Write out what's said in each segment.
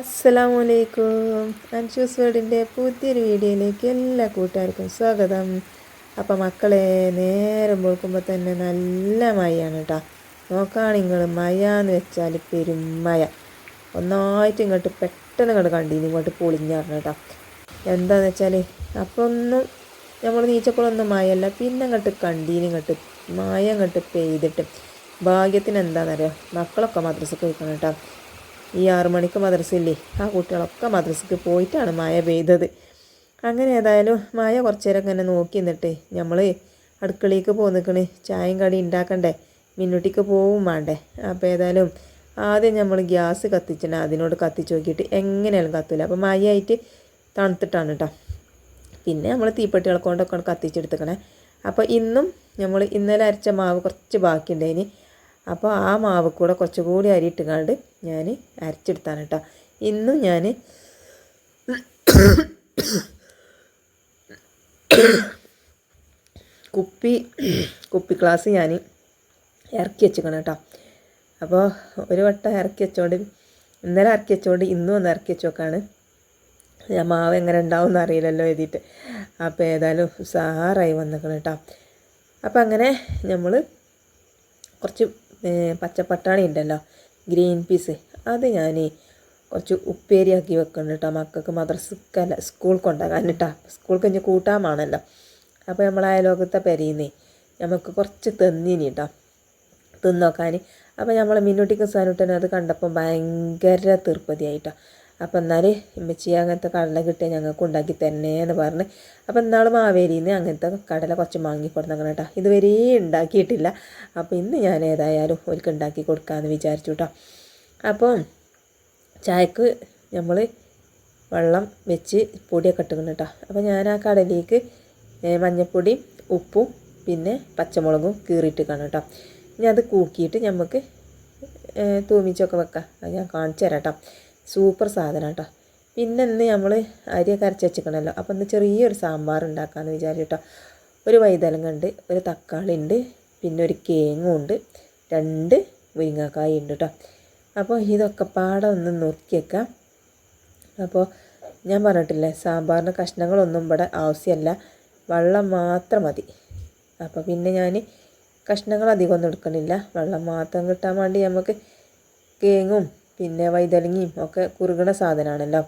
അസ്സലാമലൈക്കും. അൻഷൂസ് വേർഡിന്റെ പുതിയൊരു വീഡിയോയിലേക്ക് എല്ലാ കൂട്ടുകാർക്കും സ്വാഗതം. അപ്പം മക്കളെ നേരം പോൾക്കുമ്പോൾ തന്നെ നല്ല മഴയാണ് കേട്ടോ നോക്കുകയാണെങ്കിൽ നിങ്ങൾ എന്ന് വെച്ചാൽ പെരുമയ ഒന്നായിട്ട് ഇങ്ങോട്ട് പെട്ടെന്ന് ഇങ്ങോട്ട് കണ്ടീന് ഇങ്ങോട്ട് പൊളിഞ്ഞാർന്നു കേട്ടോ എന്താണെന്ന് വെച്ചാൽ അപ്പോൾ ഒന്നും നമ്മൾ നീച്ചപ്പോഴൊന്നും മഴയല്ല. പിന്നെ ഇങ്ങോട്ട് കണ്ടീന് ഇങ്ങോട്ട് മഴ ഇങ്ങോട്ട് പെയ്തിട്ട്. ഭാഗ്യത്തിന് എന്താണെന്നറിയോ മക്കളൊക്കെ മദ്രസക്ക് പോയിക്കണം കേട്ടോ ഈ ആറു മണിക്ക് മദ്രസയില്ലേ? ആ കുട്ടികളൊക്കെ മദ്രസക്ക് പോയിട്ടാണ് മായ പെയ്തത്. അങ്ങനെ ഏതായാലും മായ കുറച്ചു നേരം ഇങ്ങനെ നോക്കി നിന്നിട്ട് നമ്മൾ അടുക്കളയിലേക്ക് പോന്നിക്കണ്. ചായയും കടി ഉണ്ടാക്കണ്ടേ? മിന്നുട്ടിക്ക് പോവും വേണ്ടേ? അപ്പോൾ ഏതായാലും ആദ്യം നമ്മൾ ഗ്യാസ് കത്തിച്ചിട്ട് അതിനോട് കത്തിച്ച് നോക്കിയിട്ട് എങ്ങനെയാലും കത്തില്ല അപ്പോൾ മഴയായിട്ട് തണുത്തിട്ടാണ് കേട്ടോ പിന്നെ നമ്മൾ തീപ്പെട്ടികളെ കൊണ്ടൊക്കെ കത്തിച്ചെടുത്തേക്കണേ. അപ്പോൾ ഇന്നും നമ്മൾ ഇന്നലെ അരച്ച മാവ് കുറച്ച് ബാക്കിയുണ്ടേന് അപ്പോൾ ആ മാവ് കൂടെ കുറച്ചുകൂടി അരി ഇട്ടുകൊണ്ട് ഞാൻ അരച്ചെടുത്താണ് കേട്ടോ. ഇന്നും ഞാൻ കുപ്പി കുപ്പി ഗ്ലാസ് ഞാൻ ഇറക്കി വെച്ചിക്കണം കേട്ടോ. അപ്പോൾ ഒരു വട്ടം ഇറക്കി വെച്ചോണ്ട് ഇന്നലെ ഇറക്കി വെച്ചോണ്ട് ഇന്നും ഒന്ന് ഇറക്കി വെച്ചോക്കാണ് ഞാൻ മാവ് എങ്ങനെ ഉണ്ടാവും എന്ന് അറിയില്ലല്ലോ എഴുതിയിട്ട്. അപ്പോൾ ഏതായാലും സാറായി വന്നേക്കണം കേട്ടോ. അപ്പോൾ അങ്ങനെ നമ്മൾ കുറച്ച് പച്ചപ്പട്ടാണി ഉണ്ടല്ലോ. Green peas. അത് ഞാൻ കുറച്ച് ഉപ്പേരിയാക്കി വെക്കുന്നുണ്ട് കേട്ടോ മക്കൾക്ക് മദ്രസക്കല്ല സ്കൂൾ കൊണ്ടാകാൻ കേട്ടോ. സ്കൂൾ കഴിഞ്ഞ് കൂട്ടാമാണല്ലോ അപ്പോൾ നമ്മൾ അയലോകത്തെ പെരയുന്നേ നമുക്ക് കുറച്ച് തെന്നിനി കേട്ടോ. തിന്നോക്കാൻ അപ്പോൾ നമ്മൾ മിന്നൂട്ടിക്ക് സാനുട്ടനെ അത് കണ്ടപ്പോൾ ഭയങ്കര തീർപ്പതിയായിട്ടോ അപ്പോൾ എന്നാൽ ഇമ്മച്ചി അങ്ങനത്തെ കടല കിട്ടിയാൽ ഞങ്ങൾക്ക് ഉണ്ടാക്കി തന്നെ എന്ന് പറഞ്ഞ്. അപ്പോൾ എന്നാൾ മാവേലിയിൽ നിന്ന് അങ്ങനത്തെ കടല കുറച്ച് വാങ്ങിക്കൊടുത്തങ്ങനെ കേട്ടോ ഇതുവരെ ഉണ്ടാക്കിയിട്ടില്ല അപ്പോൾ ഇന്ന് ഞാൻ ഏതായാലും ഒരിക്കൽ ഉണ്ടാക്കി കൊടുക്കാമെന്ന് വിചാരിച്ചു കേട്ടോ അപ്പോൾ ചായക്ക് നമ്മൾ വെള്ളം വെച്ച് പൊടിയൊക്കെ ഇട്ടുക്കണം കേട്ടോ അപ്പോൾ ഞാൻ ആ കടലിലേക്ക് മഞ്ഞൾപ്പൊടിയും ഉപ്പും പിന്നെ പച്ചമുളകും കീറിയിട്ട് കാണും കേട്ടോ ഇനി അത് കൂക്കിയിട്ട് നമുക്ക് തൂമിച്ചൊക്കെ വെക്കാം. അത് ഞാൻ കാണിച്ചു തരാം കേട്ടോ സൂപ്പർ സാധനം കേട്ടോ പിന്നെ ഇന്ന് നമ്മൾ അരിയൊക്കെ അരച്ച് വെച്ചിക്കണമല്ലോ അപ്പോൾ ഇന്ന് ചെറിയൊരു സാമ്പാർ ഉണ്ടാക്കാമെന്ന് വിചാരിച്ചു കേട്ടോ ഒരു വൈതലങ്ങ ഉണ്ട് ഒരു തക്കാളി ഉണ്ട് പിന്നെ ഒരു കേങ്ങും ഉണ്ട് രണ്ട് മുരിങ്ങക്കായ ഉണ്ട് കേട്ടോ അപ്പോൾ ഇതൊക്കെ പാടെ ഒന്ന് നോക്കിയേക്കാം അപ്പോൾ ഞാൻ പറഞ്ഞിട്ടില്ലേ സാമ്പാറിന് കഷ്ണങ്ങളൊന്നും ഇവിടെ ആവശ്യമല്ല വെള്ളം മാത്രം മതി. അപ്പോൾ പിന്നെ ഞാൻ കഷ്ണങ്ങൾ അധികം ഒന്നും എടുക്കണില്ല. വെള്ളം മാത്രം കിട്ടാൻ വേണ്ടി നമുക്ക് കേങ്ങും പിന്നെ വൈതലങ്ങിയും ഒക്കെ കുറുകണ സാധനമാണല്ലോ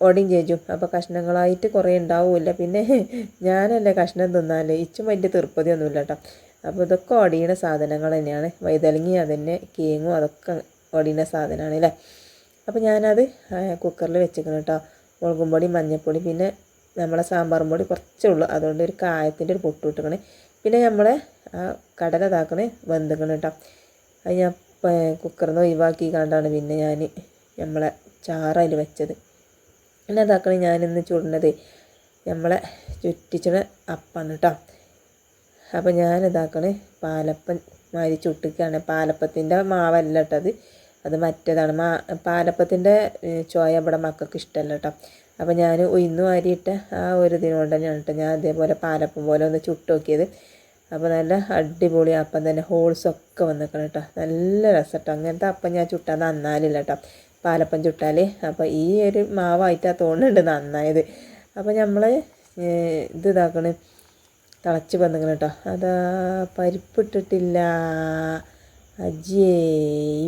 ഒടിയും ചേച്ചും അപ്പോൾ കഷ്ണങ്ങളായിട്ട് കുറേ ഉണ്ടാവില്ല പിന്നെ ഞാനല്ലേ കഷ്ണം തിന്നാൽ ഇച്ചും വലിയ തീർപ്പതിയൊന്നുമില്ല കേട്ടോ അപ്പോൾ ഇതൊക്കെ ഒടിയണ സാധനങ്ങൾ തന്നെയാണ്. വൈതലങ്ങി അതന്നെ കേങ്ങും അതൊക്കെ ഒടിയണ സാധനമാണ് അല്ലേ അപ്പോൾ ഞാനത് കുക്കറിൽ വെച്ചിരിക്കണം കേട്ടോ മുളകും പൊടി മഞ്ഞൾപ്പൊടി പിന്നെ നമ്മളെ സാമ്പാറും പൊടി കുറച്ചേ ഉള്ളൂ. അതുകൊണ്ട് ഒരു കായത്തിന്റെ ഒരു പൊട്ട് ഇട്ടിക്കണേ പിന്നെ നമ്മളെ കടല ഇതാക്കണേ വെന്തുക്കണം കേട്ടോ അത് ഞാൻ കുക്കറിൽ നിന്ന് ഒഴിവാക്കി കണ്ടാണ് പിന്നെ ഞാൻ നമ്മളെ ചാറയിൽ വെച്ചത്. പിന്നെ അതാക്കണ ഞാനിന്ന് ചുടുന്നത് നമ്മളെ ചുറ്റിച്ചണ അപ്പാണ് കേട്ടോ അപ്പോൾ ഞാൻ ഇതാക്കണേ പാലപ്പം മാതിരി ചുട്ടിക്കാണ്. പാലപ്പത്തിന്റെ മാവല്ല കേട്ടത് അത്. മറ്റേതാണ്. മാ പാലപ്പത്തിന്റെ ചോയ ഇവിടെ മക്കൾക്ക് ഇഷ്ടമല്ല കേട്ടോ അപ്പോൾ ഞാൻ ഉയർന്നു വാരിയിട്ട ആ ഒരു ഇതിനോട് തന്നെയാണ് കേട്ടോ ഞാൻ അതേപോലെ പാലപ്പം പോലെ ഒന്ന് ചുട്ട് നോക്കിയത് അപ്പോൾ നല്ല അടിപൊളി അപ്പം തന്നെ ഹോൾസ് ഹോൾസൊക്കെ വന്നിക്കണം കേട്ടോ. നല്ല രസം കേട്ടോ അങ്ങനത്തെ അപ്പം ഞാൻ ചുട്ടാൽ നന്നാലില്ല കേട്ടോ. പാലപ്പം ചുട്ടാൽ അപ്പോൾ ഈ ഒരു മാവായിട്ടാണ് തോന്നുന്നുണ്ട് നന്നായത്. അപ്പോൾ നമ്മൾ ഇത് ഇതാക്കണ്. തിളച്ച് വന്നിക്കണം കേട്ടോ. അതാ പരിപ്പിട്ടിട്ടില്ല. അജിയേ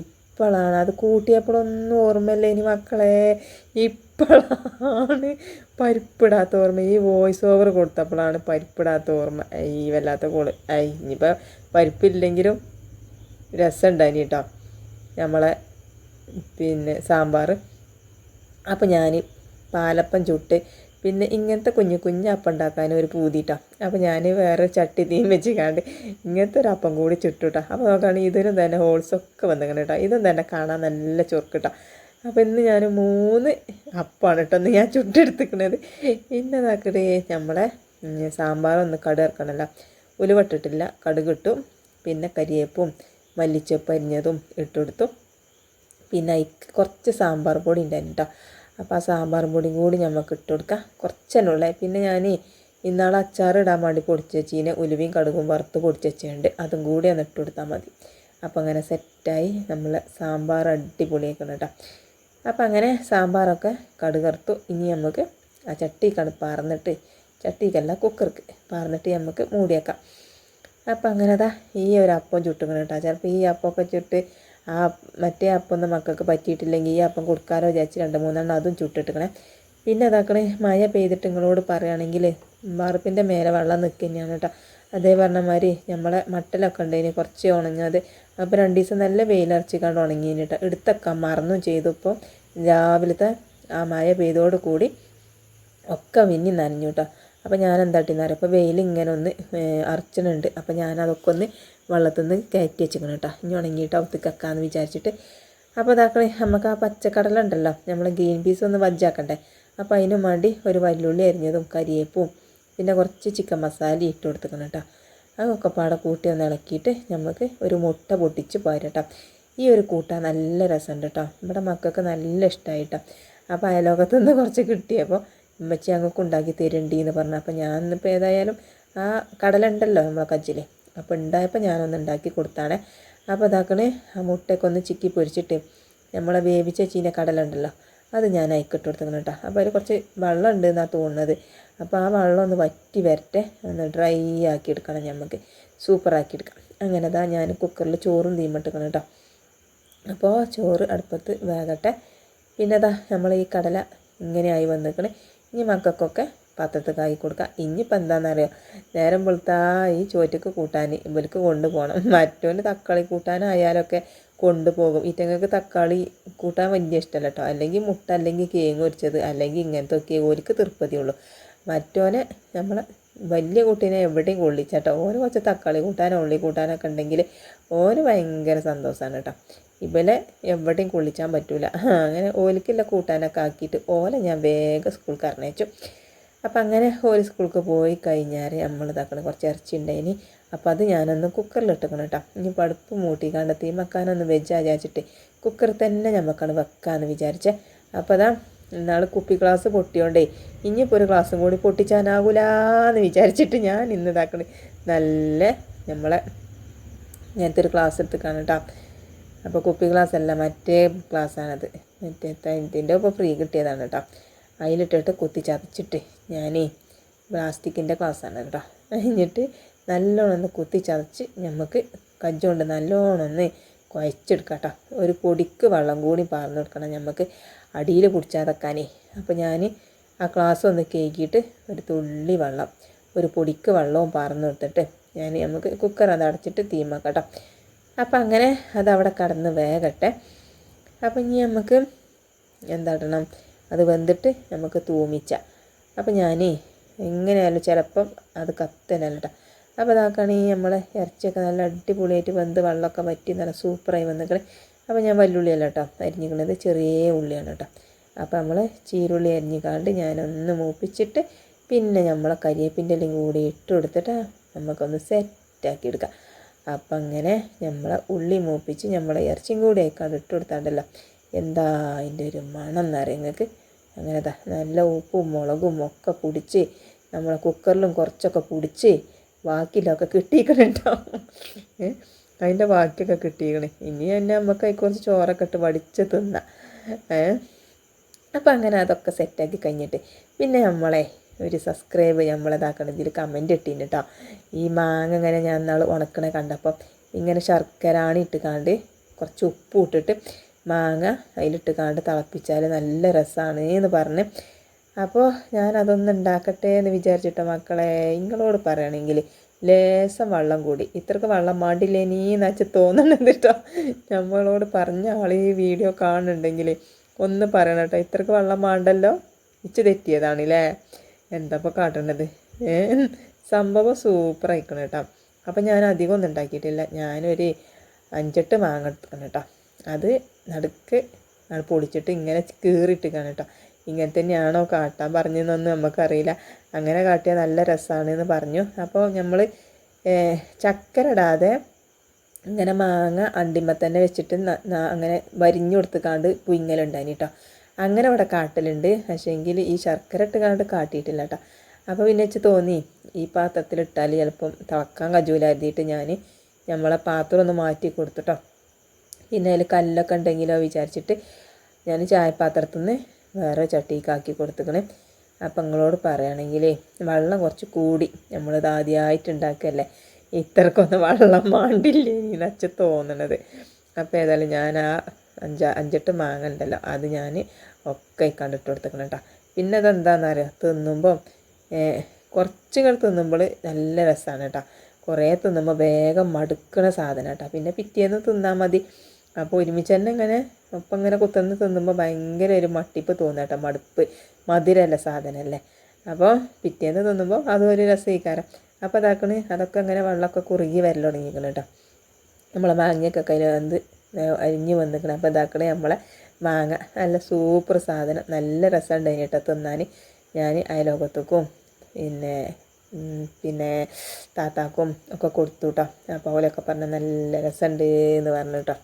ഇപ്പോഴാണ് അത് കൂട്ടിയപ്പോഴൊന്നും ഓർമ്മയില്ല ഇനി മക്കളെ. ഇപ്പോഴാണ് പരിപ്പിടാത്ത ഓർമ്മ. ഈ വോയിസ് ഓവർ കൊടുത്തപ്പോഴാണ് പരിപ്പിടാത്ത ഓർമ്മ. ഈ വല്ലാത്ത കോൾ. ഐ ഇനിയിപ്പോൾ പരിപ്പില്ലെങ്കിലും രസമുണ്ടായിന് കേട്ടോ നമ്മളെ പിന്നെ സാമ്പാർ. അപ്പോൾ ഞാൻ പാലപ്പം ചുട്ട് പിന്നെ ഇങ്ങനത്തെ കുഞ്ഞു കുഞ്ഞു അപ്പം ഉണ്ടാക്കാനും ഒരു പൂതിട്ടോ. അപ്പോൾ ഞാൻ വേറെ ചട്ടി തീം വെച്ച് കണ്ട് ഇങ്ങനത്തെ ഒരു അപ്പം കൂടി ചുട്ടുട്ടോ. അപ്പോൾ നോക്കുകയാണെങ്കിൽ ഇതിനും തന്നെ ഹോൾസൊക്കെ വന്നിങ്ങനെ കേട്ടോ. ഇതും തന്നെ കാണാൻ നല്ല ചൊറുക്കിട്ടോ അപ്പോൾ ഇന്ന് ഞാൻ മൂന്ന് അപ്പമാണ് കേട്ടോ ഒന്ന് ഞാൻ ചുട്ടെടുത്തിക്കണത് ഇന്നതാക്കട്ടെ നമ്മളെ സാമ്പാറൊന്ന് കടുകറക്കണമല്ലോ ഉലുവട്ടിട്ടില്ല കടുക് ഇട്ടു പിന്നെ കരിയേപ്പും മല്ലിച്ചപ്പ് അരിഞ്ഞതും ഇട്ടുകൊടുത്തു. പിന്നെ അതിക്ക് കുറച്ച് സാമ്പാർ പൊടി ഉണ്ടായിരുന്നു കേട്ടോ അപ്പോൾ ആ സാമ്പാർ പൊടിയും കൂടി നമുക്ക് ഇട്ട് കൊടുക്കാം. കുറച്ച് തന്നെ ഉള്ളേ. പിന്നെ ഞാൻ ഇന്നാൾ അച്ചാർ ഇടാൻ വേണ്ടി പൊടിച്ച് വെച്ചീനെ. ഉലുവയും കടുകും വറുത്ത് പൊടിച്ച് വെച്ചിട്ടുണ്ട് അതും കൂടി ഒന്ന് ഇട്ട് കൊടുത്താൽ മതി. അപ്പോൾ അങ്ങനെ സെറ്റായി നമ്മൾ സാമ്പാർ അടിപൊളിയാക്കണം കേട്ടോ അപ്പം അങ്ങനെ സാമ്പാറൊക്കെ കടുകറുത്തു. ഇനി നമുക്ക് ആ ചട്ടി കട പാർന്നിട്ട് ചട്ടിക്കല്ല കുക്കർക്ക് പാർന്നിട്ട് നമുക്ക് മൂടിയേക്കാം. അപ്പം അങ്ങനെ അതാ ഈ ഒരു അപ്പം ചുട്ടുക്കണം കേട്ടോ. ചിലപ്പോൾ ഈ അപ്പമൊക്കെ ചുട്ട് ആ മറ്റേ അപ്പം ഒന്നും മക്കൾക്ക് പറ്റിയിട്ടില്ലെങ്കിൽ ഈ അപ്പം കൊടുക്കാലോ വിചാരിച്ച് രണ്ട് മൂന്നെണ്ണം അതും ചുട്ടിട്ടിക്കണേ. പിന്നെ അതാക്കണേ മഴ പെയ്തിട്ട് നിങ്ങളോട് പറയുകയാണെങ്കിൽ വറുപ്പിന്റെ മേലെ വെള്ളം നിൽക്കുന്നതാണ് കേട്ടോ. അതേ പറഞ്ഞ മാതിരി നമ്മളെ മട്ടലൊക്കെ ഇനി കുറച്ച് ഉണങ്ങാതെ. അപ്പോൾ രണ്ട് ദിവസം നല്ല വെയിലറച്ചിക്കാണ്ട് ഉണങ്ങിയിട്ട് എടുത്തൊക്കെ മറന്നും ചെയ്തു. ഇപ്പോൾ രാവിലത്തെ ആ മഴ പെയ്തോട് കൂടി ഒക്കെ മിന്നി നനഞ്ഞു കേട്ടോ അപ്പോൾ ഞാൻ എന്താ അറിയാം? അപ്പോൾ വെയിൽ ഇങ്ങനെ ഒന്ന് അറച്ചിട്ടുണ്ട് അപ്പോൾ ഞാൻ അതൊക്കെ ഒന്ന് വെള്ളത്തിൽ നിന്ന് കയറ്റി വെച്ചിക്കണം കേട്ടോ ഇനി ഉണങ്ങിയിട്ട് അവത്തേക്ക് വെക്കാമെന്ന് വിചാരിച്ചിട്ട്. അപ്പോൾ അതാക്കണി നമുക്ക് ആ പച്ചക്കടല ഉണ്ടല്ലോ. നമ്മൾ ഗ്രീൻ പീസ് ഒന്ന് വജ്ജാക്കണ്ടേ? അപ്പോൾ അതിനും വേണ്ടി ഒരു വല്ലുള്ളി അരിഞ്ഞതും കരിയേപ്പും പിന്നെ കുറച്ച് ചിക്കൻ മസാല ഇട്ട് കൊടുത്തേക്കണം കേട്ടോ. അതൊക്കെ പാടെ കൂട്ടി ഒന്ന് ഇളക്കിയിട്ട് നമുക്ക് ഒരു മുട്ട പൊട്ടിച്ച് പോരട്ടോ ഈ ഒരു കൂട്ടാൻ നല്ല രസമുണ്ട് കേട്ടോ. ഇവിടെ മക്കൾക്ക് നല്ല ഇഷ്ടമായിട്ടോ. അപ്പോൾ അയലോകത്തു നിന്ന് കുറച്ച് കിട്ടിയപ്പോൾ ഉമ്മച്ചി ഞങ്ങൾക്ക് ഉണ്ടാക്കി തരണ്ടി എന്ന് പറഞ്ഞു. അപ്പോൾ ഞാൻ ഇന്നിപ്പോൾ ഏതായാലും ആ കടലുണ്ടല്ലോ നമ്മളെ കജ്ജിൽ. അപ്പോൾ ഉണ്ടായപ്പോൾ ഞാനൊന്ന് ഉണ്ടാക്കി കൊടുത്താണ്. അപ്പോൾ ഇതാക്കണേ ആ മുട്ടയൊക്കെ ഒന്ന് ചിക്കി പൊരിച്ചിട്ട് നമ്മളെ വേവിച്ച ചീന കടലുണ്ടല്ലോ അത് ഞാൻ അയക്കിട്ട് കൊടുത്തേക്കണം കേട്ടോ. അപ്പോൾ അതിൽ കുറച്ച് വെള്ളം ഉണ്ട് എന്നാണ് തോന്നുന്നത്. അപ്പോൾ ആ വെള്ളം ഒന്ന് വറ്റി വരട്ടെ. ഒന്ന് ഡ്രൈ ആക്കി എടുക്കണം നമുക്ക് സൂപ്പറാക്കി എടുക്കാം അങ്ങനെ അതാ ഞാൻ കുക്കറിൽ ചോറും തീമിട്ടിക്കണം കേട്ടോ. അപ്പോൾ ചോറ് അടുപ്പത്ത് വേകട്ടെ. പിന്നെ അതാ നമ്മൾ ഈ കടല ഇങ്ങനെയായി വന്നിക്കണേ. ഇനി മക്കൾക്കൊക്കെ പാത്രത്തിൽ കായി കൊടുക്കുക ഇനിയിപ്പോൾ എന്താണെന്നറിയോ നേരം വെളുത്താ ഈ ചോറ്റക്ക് കൂട്ടാൻ ഇവർക്ക് കൊണ്ടുപോകണം മറ്റോന് തക്കാളി കൂട്ടാനായാലൊക്കെ കൊണ്ടുപോകും. ഇറ്റങ്ങൾക്ക് തക്കാളി കൂട്ടാൻ വലിയ ഇഷ്ടമല്ല കേട്ടോ അല്ലെങ്കിൽ മുട്ട അല്ലെങ്കിൽ കേങ്ങ് പൊരിച്ചത് അല്ലെങ്കിൽ ഇങ്ങനത്തെ ഒക്കെ ഓർക്ക് തൃപ്പതിയുള്ളൂ മറ്റോനെ നമ്മൾ വലിയ കുട്ടീനെ എവിടെയും കൊള്ളിച്ചാട്ടോ ഓന് കുറച്ച് തക്കാളി കൂട്ടാനോ ഉള്ളി കൂട്ടാനൊക്കെ ഉണ്ടെങ്കിൽ ഓന് ഭയങ്കര സന്തോഷമാണ് കേട്ടോ ഇവനെ എവിടെയും കൊള്ളിച്ചാൻ പറ്റൂല. അങ്ങനെ ഓലിക്കുള്ള കൂട്ടാനൊക്കെ ആക്കിയിട്ട് ഓലെ ഞാൻ വേഗം സ്കൂൾക്ക് അറിഞ്ഞേച്ചു അപ്പം അങ്ങനെ ഓൽ സ്കൂൾക്ക് പോയി കഴിഞ്ഞാൽ നമ്മൾ ഇതാക്കണം. കുറച്ച് ഇറച്ചി ഉണ്ടായിനി അപ്പം അത് ഞാനൊന്ന് കുക്കറിലിട്ടിക്കണം കേട്ടോ ഇനി പടുപ്പ് മൂട്ടിക്കാണ്ട് തീമക്കാനൊന്ന് വെജ് വിചാരിച്ചിട്ട് കുക്കറിൽ തന്നെ നമുക്കാണ് വെക്കാമെന്ന് വിചാരിച്ചേ. അപ്പോൾ അതാ ഇന്നാൾ കുപ്പി ഗ്ലാസ് പൊട്ടിയോണ്ടേ ഇനിയിപ്പോൾ ഒരു ഗ്ലാസ്സും കൂടി പൊട്ടിച്ചാനാകൂലെന്ന് വിചാരിച്ചിട്ട് ഞാൻ ഇന്ന് ഇതാക്കണേ. നല്ല നമ്മളെ ഇങ്ങനത്തെ ഒരു ഗ്ലാസ് എടുത്ത് കേട്ടോ അപ്പോൾ കുപ്പി ഗ്ലാസ് അല്ല മറ്റേ ഗ്ലാസ്സാണത് മറ്റേ ഇതിന്റെ ഇപ്പോൾ ഫ്രീ കിട്ടിയതാണ് കേട്ടോ അതിലിട്ടിട്ട് കുത്തി ചതച്ചിട്ട് ഞാനേ പ്ലാസ്റ്റിക്കിന്റെ ഗ്ലാസ്സാണ് കേട്ടോ. കഴിഞ്ഞിട്ട് നല്ലോണം ഒന്ന് കുത്തി ചതച്ച് നമുക്ക് കജ്ജുകൊണ്ട് നല്ലോണം ഒന്ന് കുഴച്ചെടുക്കാം കേട്ടോ. ഒരു പൊടിക്ക് വെള്ളം കൂടി പാർന്നു കൊടുക്കണം നമുക്ക് അടിയിൽ പിടിച്ചാതക്കാനേ. അപ്പോൾ ഞാൻ ആ ഗ്ലാസ് ഒന്ന് കേക്കിയിട്ട് ഒരു തുള്ളി വെള്ളം ഒരു പൊടിക്ക് വെള്ളവും പാർന്നു കൊടുത്തിട്ട് ഞാൻ നമുക്ക് കുക്കർ അത് അടച്ചിട്ട് തീമാക്കട്ടോ കേട്ടോ. അപ്പം അങ്ങനെ അതവിടെ കടന്ന് വേകട്ടെ. അപ്പം ഇനി നമുക്ക് എന്താടണം? അത് വെന്തിട്ട് നമുക്ക് തൂമിച്ച. അപ്പം ഞാനേ എങ്ങനെയായാലും ചിലപ്പം അത് കത്തനല്ല അപ്പോൾ അതാക്കാണ് ഈ നമ്മളെ ഇറച്ചിയൊക്കെ നല്ല അടിപൊളിയായിട്ട് വെന്ത് വെള്ളമൊക്കെ വറ്റി നല്ല സൂപ്പറായി വന്നിട്ട് അപ്പോൾ ഞാൻ വല്ലുള്ളിയല്ല കേട്ടോ അരിഞ്ഞിക്കണത് ചെറിയ ഉള്ളിയാണ് കേട്ടോ അപ്പോൾ നമ്മൾ ചീരുള്ളി അരിഞ്ഞിക്കാണ്ട് ഞാനൊന്ന് മൂപ്പിച്ചിട്ട് പിന്നെ നമ്മളെ കരിയേപ്പിന്റെ എല്ലാം കൂടി ഇട്ട് കൊടുത്തിട്ട് നമുക്കൊന്ന് സെറ്റാക്കി എടുക്കാം. അപ്പം അങ്ങനെ നമ്മളെ ഉള്ളി മൂപ്പിച്ച് നമ്മളെ ഇറച്ചിയും കൂടി ആയിക്കാണ്ട് ഇട്ട് കൊടുത്താണ്ടല്ലോ. എന്താ അതിന്റെ ഒരു മണം എന്നറിയാം നിങ്ങൾക്ക്? അങ്ങനെ നല്ല ഉപ്പും മുളകും ഒക്കെ പൊടിച്ച് നമ്മളെ കുക്കറിലും കുറച്ചൊക്കെ പിടിച്ച് ബാക്കിയിലൊക്കെ കിട്ടിയിക്കണുണ്ടാവും അതിന്റെ ബാക്കിയൊക്കെ കിട്ടിയിക്കണേ ഇനി തന്നെ നമുക്ക് അതിൽ കുറച്ച് ചോറൊക്കെ ഇട്ട് വടിച്ച് തിന്നാം. ഏഹ് അപ്പം അങ്ങനെ അതൊക്കെ സെറ്റാക്കി കഴിഞ്ഞിട്ട് പിന്നെ നമ്മളെ ഒരു സബ്സ്ക്രൈബ് നമ്മളിതാക്കണം ഇതിൽ കമന്റ് ഇട്ടിന് കേട്ടോ ഈ മാങ്ങ ഇങ്ങനെ ഞാൻ നാൾ ഉണക്കണ കണ്ടപ്പം ഇങ്ങനെ ശർക്കരാണി ഇട്ട് കാണ്ട് കുറച്ച് ഉപ്പ് ഇട്ടിട്ട് മാങ്ങ അതിലിട്ട് കാണ്ട് തിളപ്പിച്ചാൽ നല്ല രസമാണ് എന്ന് പറഞ്ഞ് അപ്പോൾ ഞാൻ അതൊന്ന് ഉണ്ടാക്കട്ടെ എന്ന് വിചാരിച്ചിട്ടോ മക്കളെ നിങ്ങളോട് പറയണമെങ്കിൽ ലേശം വെള്ളം കൂടി. ഇത്രക്ക് വെള്ളം മാണ്ടില്ലേനീ എന്നുവെച്ച് തോന്നണത് കേട്ടോ നമ്മളോട് പറഞ്ഞ ആൾ ഈ വീഡിയോ കാണുന്നുണ്ടെങ്കിൽ ഒന്ന് പറയണം കേട്ടോ ഇത്രക്ക് വെള്ളം മാണ്ടല്ലോ? ഇച്ച് തെറ്റിയതാണല്ലേ? എന്താ ഇപ്പോൾ കാട്ടേണ്ടത് ഏ? സംഭവം സൂപ്പർ ആയിക്കണം കേട്ടോ അപ്പം ഞാൻ അധികം ഒന്നും ഉണ്ടാക്കിയിട്ടില്ല. ഞാനൊരു അഞ്ചെട്ട് മാങ്ങ എടുക്കണം കേട്ടോ അത് നടുക്ക് പൊളിച്ചിട്ട് ഇങ്ങനെ കീറിയിട്ടിക്കാണ് കേട്ടോ ഇങ്ങനെ തന്നെയാണോ കാട്ടാൻ പറഞ്ഞതെന്നൊന്നും നമുക്കറിയില്ല. അങ്ങനെ കാട്ടിയാൽ നല്ല രസമാണ് എന്ന് പറഞ്ഞു അപ്പോൾ നമ്മൾ ചക്കര ഇടാതെ ഇങ്ങനെ മാങ്ങ അണ്ടിമ്മ തന്നെ വെച്ചിട്ട് അങ്ങനെ വരിഞ്ഞു കൊടുത്തുകാണ്ട് പുയിങ്ങലുണ്ടായിന് കേട്ടോ അങ്ങനെ ഇവിടെ കാട്ടലുണ്ട്. പക്ഷേങ്കിൽ ഈ ശർക്കര ഇട്ട് കാണ്ട് കാട്ടിയിട്ടില്ല കേട്ടോ അപ്പോൾ പിന്നെ വെച്ച് തോന്നി ഈ പാത്രത്തിലിട്ടാൽ ചിലപ്പം തിളക്കാൻ കജൂല ഞാൻ നമ്മളെ പാത്രം ഒന്ന് മാറ്റി കൊടുത്തിട്ടോ. പിന്നെ അതിൽ കല്ലൊക്കെ ഉണ്ടെങ്കിലോ വിചാരിച്ചിട്ട് ഞാൻ ചായപാത്രത്തിൽ നിന്ന് വേറെ ചട്ടിക്കാക്കി കൊടുത്തുക്കണേ. അപ്പം നിങ്ങളോട് പറയുകയാണെങ്കിൽ വെള്ളം കുറച്ച് കൂടി നമ്മളിത് ആദ്യമായിട്ട് ഉണ്ടാക്കുകയല്ലേ ഇത്രക്കൊന്നും വെള്ളം മാണ്ടില്ലേ ഈ നച്ച തോന്നണത്. അപ്പോൾ ഏതായാലും ഞാൻ ആ അഞ്ച അഞ്ചെട്ട് മാങ്ങ ഉണ്ടല്ലോ അത് ഞാൻ ഒക്കെ കണ്ടിട്ട് കൊടുത്തേക്കണം കേട്ടോ പിന്നെ അതെന്താണെന്നറിയോ തിന്നുമ്പോൾ കുറച്ച് ഇങ്ങോട്ട് തിന്നുമ്പോൾ നല്ല രസമാണ് കേട്ടോ കുറേ തിന്നുമ്പോൾ വേഗം മടുക്കണ സാധനം കേട്ടോ പിന്നെ പിറ്റേന്ന് തിന്നാൽ മതി. അപ്പോൾ ഒരുമിച്ച് തന്നെ ഇങ്ങനെ ഒപ്പം ഇങ്ങനെ കുത്തന്ന് തിന്നുമ്പോൾ ഭയങ്കര ഒരു മട്ടിപ്പ് തോന്നുക കേട്ടോ മടുപ്പ്. മധുരമല്ല സാധനമല്ലേ അപ്പോൾ പിറ്റേന്ന് തിന്നുമ്പോൾ അതും ഒരു രസീകാരം അപ്പോൾ അതാക്കണ് അതൊക്കെ ഇങ്ങനെ വെള്ളമൊക്കെ കുറുകി വരൽ കേട്ടോ നമ്മളെ മാങ്ങയൊക്കെ കയ്യിൽ വന്ന് അരിഞ്ഞ് വന്നിക്കണം അപ്പോൾ ഇതാക്കണേ നമ്മളെ മാങ്ങ. നല്ല സൂപ്പർ സാധനം. നല്ല രസമുണ്ടായിന് കേട്ടോ തിന്നാൻ ഞാൻ അയലോകത്തേക്കും പിന്നെ പിന്നെ താത്താക്കും ഒക്കെ കൊടുത്തു കേട്ടോ അപ്പോൾ അവരൊക്കെ പറഞ്ഞ നല്ല രസമുണ്ട് എന്ന് പറഞ്ഞു കേട്ടോ